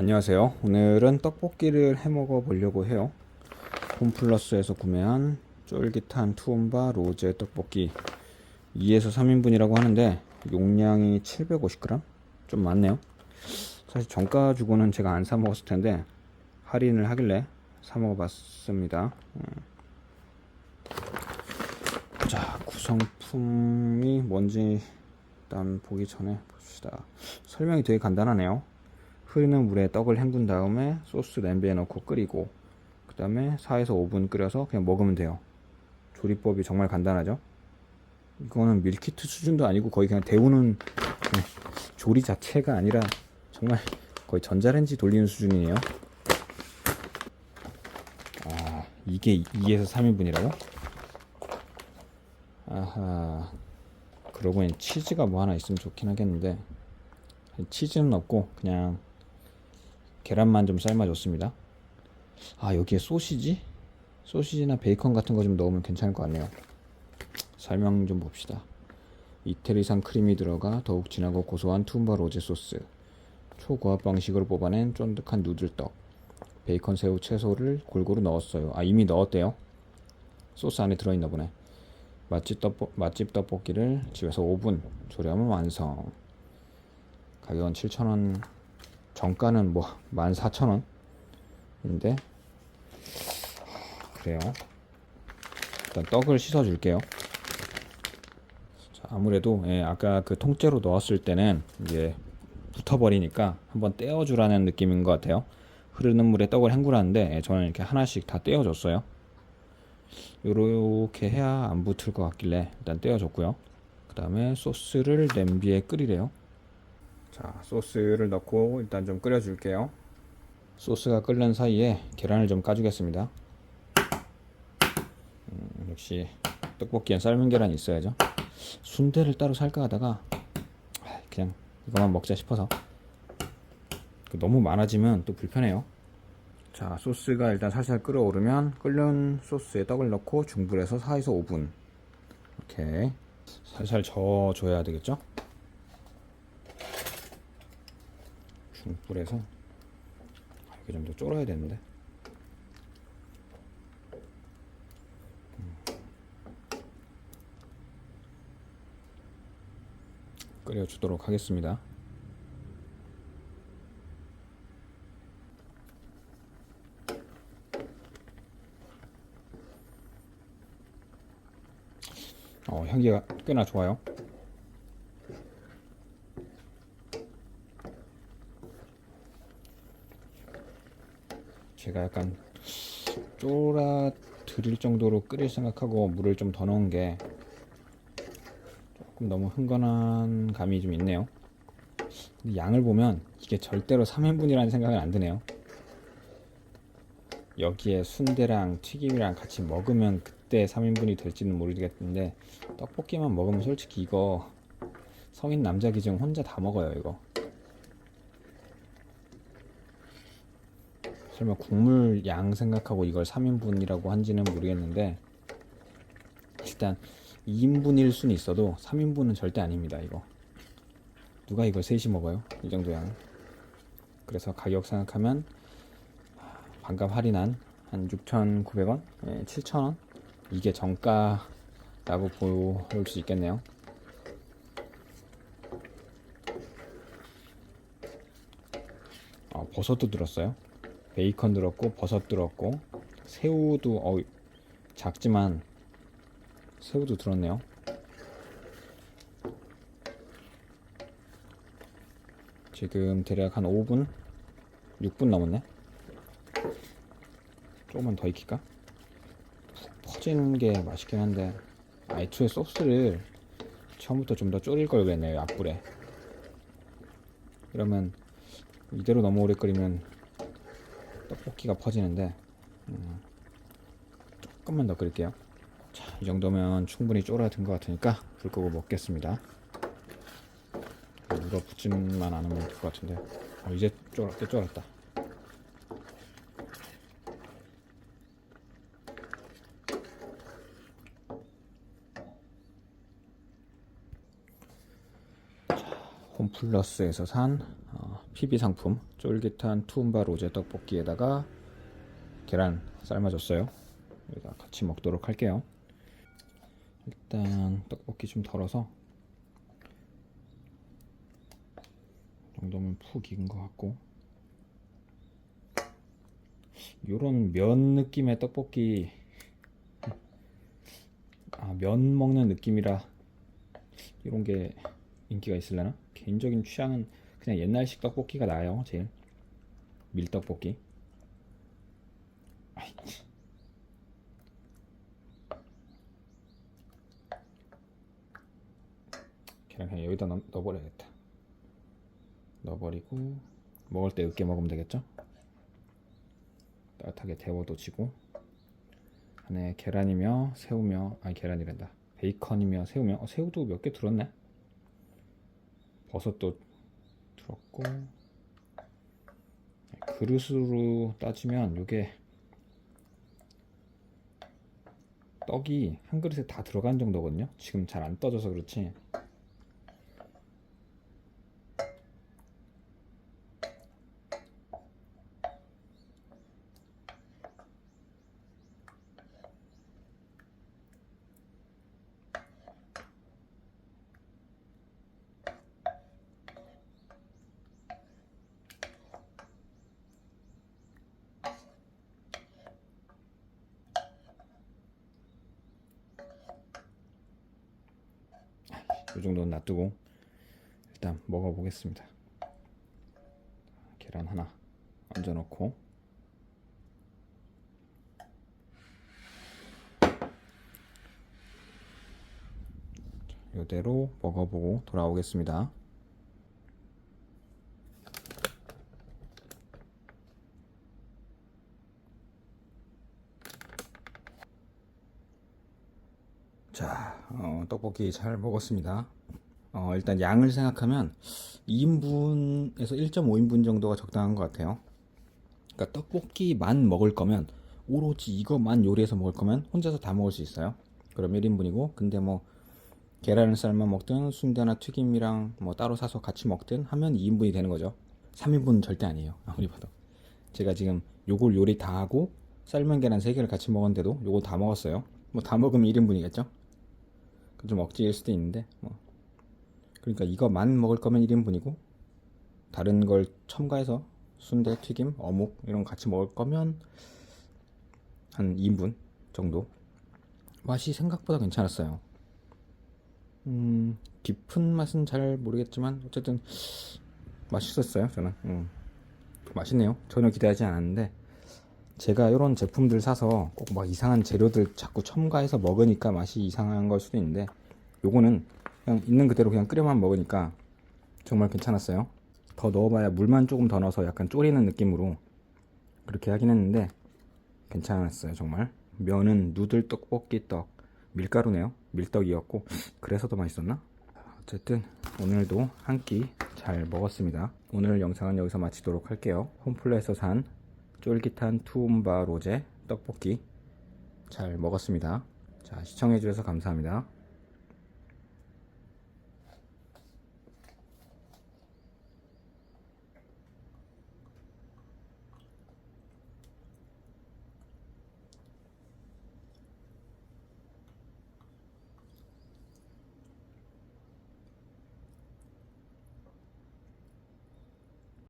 안녕하세요. 오늘은 떡볶이를 해 먹어 보려고 해요. 홈플러스에서 구매한 쫄깃한 투움바 로제 떡볶이 2에서 3인분이라고 하는데 용량이 750g? 좀 많네요. 사실 정가 주고는 제가 안 사 먹었을 텐데 할인을 하길래 사 먹어 봤습니다. 음. 자, 구성품이 뭔지 일단 보기 전에 봅시다. 설명이 되게 간단하네요. 흐르는 물에 떡을 헹군 다음에 소스 냄비에 넣고 끓이고 그 다음에 4에서 5분 끓여서 그냥 먹으면 돼요. 조리법이 정말 간단하죠. 이거는 밀키트 수준도 아니고 거의 그냥 데우는 그냥 조리 자체가 아니라 정말 거의 전자레인지 돌리는 수준이에요. 아 이게 2에서 3인분이라고? 아하 그러고 치즈가 뭐 하나 있으면 좋긴 하겠는데 치즈는 없고 그냥 계란만 좀 삶아줬습니다. 아 여기에 소시지? 소시지나 베이컨 같은 거 좀 넣으면 괜찮을 것 같네요. 설명 좀 봅시다. 이태리산 크림이 들어가 더욱 진하고 고소한 툼바 로제 소스, 초고압 방식으로 뽑아낸 쫀득한 누들떡, 베이컨, 새우, 채소를 골고루 넣었어요. 아 이미 넣었대요. 소스 안에 들어있나 보네. 맛집 떡볶 맛집 떡볶이를 집에서 5분 조리하면 완성. 가격은 7,000원. 정가는 뭐 14,000원인데 그래요. 일단 떡을 씻어 줄게요. 아무래도 예, 아까 그 통째로 넣었을 때는 이제 붙어버리니까 한번 떼어주라는 느낌인 것 같아요. 흐르는 물에 떡을 헹구라는데 예, 저는 이렇게 하나씩 다 떼어줬어요. 요렇게 해야 안 붙을 것 같길래 일단 떼어줬고요. 그 다음에 소스를 냄비에 끓이래요. 자, 소스를 넣고 일단 좀 끓여 줄게요. 소스가 끓는 사이에 계란을 좀 까주겠습니다. 음, 역시 떡볶이엔 삶은 계란이 있어야죠. 순대를 따로 살까 하다가 그냥 이거만 먹자 싶어서 너무 많아지면 또 불편해요. 자, 소스가 일단 살살 끓어오르면 끓는 소스에 떡을 넣고 중불에서 4에서 5분 이렇게 살살 저어줘야 되겠죠? 아, 이게 좀 더 쫄아야 되는데 음. 끓여주도록 하겠습니다. 어, 향기가 꽤나 좋아요. 제가 약간 쫄아 드릴 정도로 끓일 생각하고 물을 좀 더 넣은 게 조금 너무 흥건한 감이 좀 있네요. 양을 보면 이게 절대로 3인분이라는 생각은 안 드네요. 여기에 순대랑 튀김이랑 같이 먹으면 그때 3인분이 될지는 모르겠는데 떡볶이만 먹으면 솔직히 이거 성인 남자 기준 혼자 다 먹어요 이거 설마 국물 양 생각하고 이걸 3인분이라고 한지는 모르겠는데 일단 2인분일 수는 있어도 3인분은 절대 아닙니다 이거. 누가 이걸 셋이 먹어요? 이 정도 양. 그래서 가격 생각하면 반값 할인한 한 6,900원, 예, 7,000원? 이게 정가라고 볼 수 있겠네요. 어, 버섯도 들었어요. 베이컨 들었고 버섯 들었고 새우도 어, 작지만 새우도 들었네요. 지금 대략 한 5분, 6분 넘었네. 조금만 더 익힐까? 푹 퍼지는 게 맛있긴 한데 아, 애초에 소스를 처음부터 좀 더 졸일 걸 그랬네요 약불에 그러면 이대로 너무 오래 끓이면 떡볶이가 퍼지는데 음, 조금만 더 끓일게요. 자, 이 정도면 충분히 쫄아든 것 같으니까 불 끄고 먹겠습니다. 누가 붙지만 않으면 될 것 같은데. 어, 이제 쫄았, 꽤 쫄았다. 홈플러스에서 산 어, PB 상품 쫄깃한 투움바 로제 떡볶이에다가 계란 삶아줬어요. 여기다 같이 먹도록 할게요. 일단 떡볶이 좀 덜어서 이 정도면 푹 익은 것 같고 요런 면 느낌의 떡볶이 아, 면 먹는 느낌이라 이런 게 인기가 있을려나? 개인적인 취향은 그냥 옛날식 떡볶이가 나아요 제일. 밀떡볶이 아이, 참. 계란 그냥 여기다 넣, 넣어버려야겠다. 넣어버리고 먹을 때 으깨 먹으면 되겠죠? 따뜻하게 데워둬지고. 안에 계란이며 새우며 아니 계란이란다. 베이컨이며 새우며? 어, 새우도 몇 개 들었네? 버섯도 들었고 그릇으로 따지면 요게 떡이 한 그릇에 다 들어간 정도거든요. 지금 잘 안 떠져서 그렇지 이 정도는 놔두고 일단 먹어보겠습니다. 계란 하나 얹어놓고 이대로 먹어보고 돌아오겠습니다. 자, 어, 떡볶이 잘 먹었습니다. 어, 일단 양을 생각하면 2인분에서 1.5인분 정도가 적당한 것 같아요. 그러니까 떡볶이만 먹을 거면 오로지 이거만 요리해서 먹을 거면 혼자서 다 먹을 수 있어요. 그럼 1인분이고 근데 뭐 계란을 삶아 먹든 순대나 튀김이랑 뭐 따로 사서 같이 먹든 하면 2인분이 되는 거죠. 3인분은 절대 아니에요. 아무리 봐도. 제가 지금 요걸 요리 다 하고 삶은 계란 3개를 같이 먹었는데도 요거 다 먹었어요. 뭐 다 먹으면 1인분이겠죠? 좀 억지일 수도 있는데 뭐. 그러니까 이거만 먹을 거면 1인분이고 다른 걸 첨가해서 순대, 튀김, 어묵 이런 거 같이 먹을 거면 한 2인분 정도. 맛이 생각보다 괜찮았어요. 음 깊은 맛은 잘 모르겠지만 어쨌든 맛있었어요 저는. 음, 맛있네요. 전혀 기대하지 않았는데 제가 이런 제품들 사서 꼭 막 이상한 재료들 자꾸 첨가해서 먹으니까 맛이 이상한 걸 수도 있는데 요거는 그냥 있는 그대로 그냥 끓여만 먹으니까 정말 괜찮았어요. 더 넣어봐야 물만 조금 더 넣어서 약간 졸이는 느낌으로 그렇게 하긴 했는데 괜찮았어요 정말. 면은 누들 떡볶이 떡 밀가루네요. 밀떡이었고 그래서 더 맛있었나? 어쨌든 오늘도 한 끼 잘 먹었습니다. 오늘 영상은 여기서 마치도록 할게요. 홈플레에서 산 쫄깃한 투움바 로제 떡볶이 잘 먹었습니다. 자, 시청해주셔서 감사합니다.